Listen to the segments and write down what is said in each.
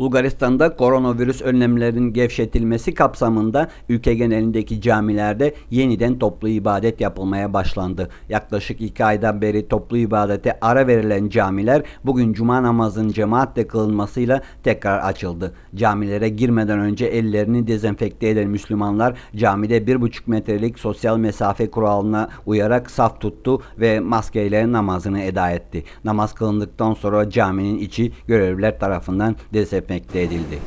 Bulgaristan'da koronavirüs önlemlerinin gevşetilmesi kapsamında ülke genelindeki camilerde yeniden toplu ibadet yapılmaya başlandı. Yaklaşık iki aydan beri toplu ibadete ara verilen camiler bugün cuma namazının cemaatle kılınmasıyla tekrar açıldı. Camilere girmeden önce ellerini dezenfekte eden Müslümanlar camide bir buçuk metrelik sosyal mesafe kuralına uyarak saf tuttu ve maskeyle namazını eda etti. Namaz kılındıktan sonra caminin içi görevliler tarafından dezenfekte edildi.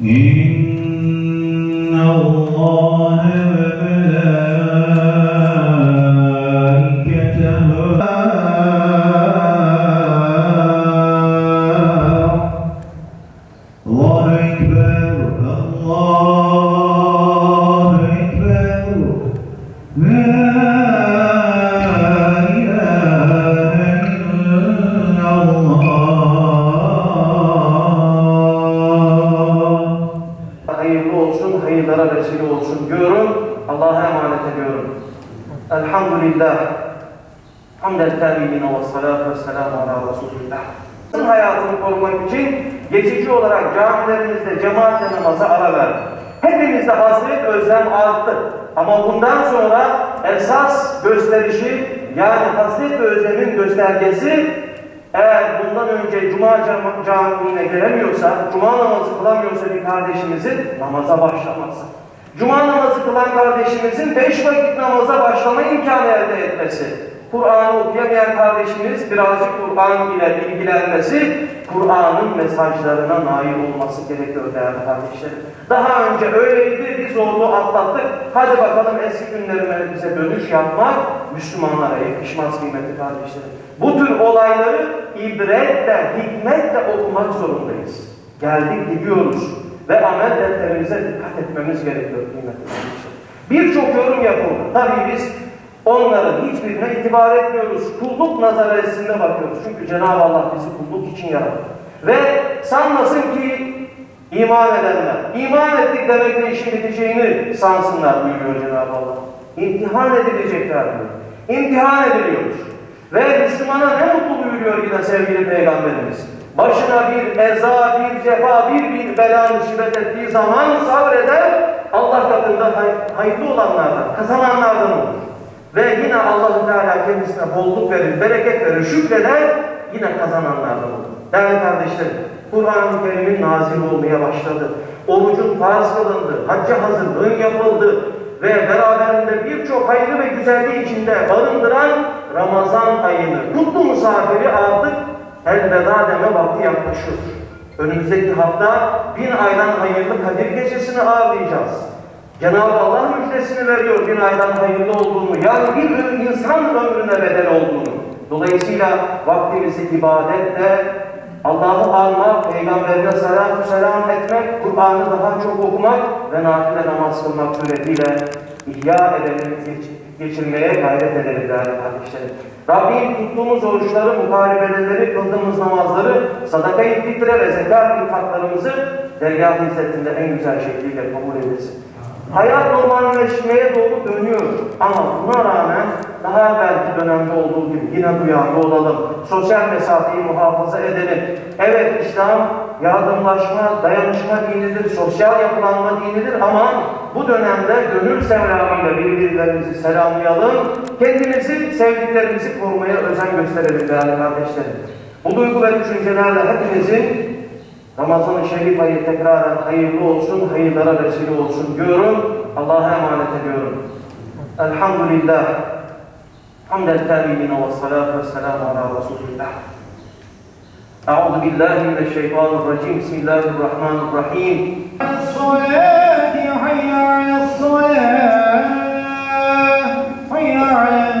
إن الله hayırlara vesile olsun diyorum. Allah'a emanet ediyorum. Elhamdülillah. Hamdel ve salatu ve selamu ala Resulillah. Hayatını korumak için geçici olarak camilerimizde cemaatle namaza ara verdik. Hepimizde hasret özlem arttı. Ama bundan sonra esas gösterişi yani hasret ve özlemin göstergesi eğer bundan önce Cuma cam- camiine gelemiyorsa, Cuma namazı kılamıyorsa bir kardeşimizin namaza başlaması. Cuma namazı kılan kardeşimizin beş vakit namaza başlama imkanı elde etmesi. Kur'an'ı okuyamayan kardeşimiz birazcık Kur'an ile ilgilenmesi, Kur'an'ın mesajlarına nail olması gerekiyor değerli kardeşlerim. Daha önce öyleydi, biz zorluğu atlattık. Hadi bakalım eski günlerimize dönüş yapmak Müslümanlara yakışmaz kıymetli kardeşlerim. Bu tür olayları ibretle, hikmetle okumak zorundayız. Geldik gidiyoruz ve amel defterimize dikkat etmemiz gerekiyor kıymetli kardeşlerim. Birçok yorum yapıldı. Tabii biz onların hiçbirine itibar etmiyoruz. Kulluk nazariyesinde bakıyoruz. Çünkü Cenab-ı Allah bizi kulluk için yarattı. Ve sanmasın ki iman edenler, iman ettik demekle işin biteceğini sansınlar buyuruyor Cenab-ı Allah. İmtihan edilecekler diyor. İmtihan ediliyoruz. Ve Müslümana ne mutlu buyuruyor yine sevgili Peygamberimiz. Başına bir eza, bir cefa, bir bir bela musibet ettiği zaman sabreder, Allah katında hay- hayırlı olanlardan, kazananlardan olur. Ve yine allah Teala kendisine bolluk verir, bereket verir, şükreder, yine kazananlardan olur. Değerli kardeşlerim, Kur'an-ı Kerim'in nazil olmaya başladı. Orucun farz kılındı, hacca hazırlığın yapıldı ve beraberinde birçok hayırlı ve güzelliği içinde barındıran Ramazan ayını, kutlu misafiri artık elveda deme vakti yaklaşıyor. Önümüzdeki hafta bin aydan hayırlı Kadir Gecesi'ni ağırlayacağız. Cenab-ı Allah müjdesini veriyor bin aydan hayırlı olduğunu, yani bir insan ömrüne bedel olduğunu. Dolayısıyla vaktimizi ibadetle, Allah'ı almak, Peygamberine salatü selam etmek, Kur'an'ı daha çok okumak ve nafile namaz kılmak suretiyle ihya edelim, geç- geçirmeye gayret edelim değerli kardeşlerim. Rabbim tuttuğumuz oruçları, mukarebeleri, kıldığımız namazları, sadaka-i fitre ve zekat infaklarımızı dergâh hizmetinde en güzel şekliyle kabul eylesin. Hayat normalleşmeye doğru dönüyor. Ama buna rağmen daha belki dönemde olduğu gibi yine duyarlı olalım. Sosyal mesafeyi muhafaza edelim. Evet İslam yardımlaşma, dayanışma dinidir, sosyal yapılanma dinidir ama bu dönemde gönül selamıyla birbirlerimizi selamlayalım. Kendimizi, sevdiklerimizi korumaya özen gösterelim değerli kardeşlerim. Bu duygu ve düşüncelerle hepimizin Ramazan-ı Şerif ayı tekraren hayırlı olsun, hayırlara vesile olsun diyorum. Allah'a emanet ediyorum. Elhamdülillah. Hamdel kâlimine ve salâtu ve selâmu ala Resulillah. Euzu billahi mineşşeytanirracim. Bismillahirrahmanirrahim. Es-salâti hayya alel-salâh. Hayya alel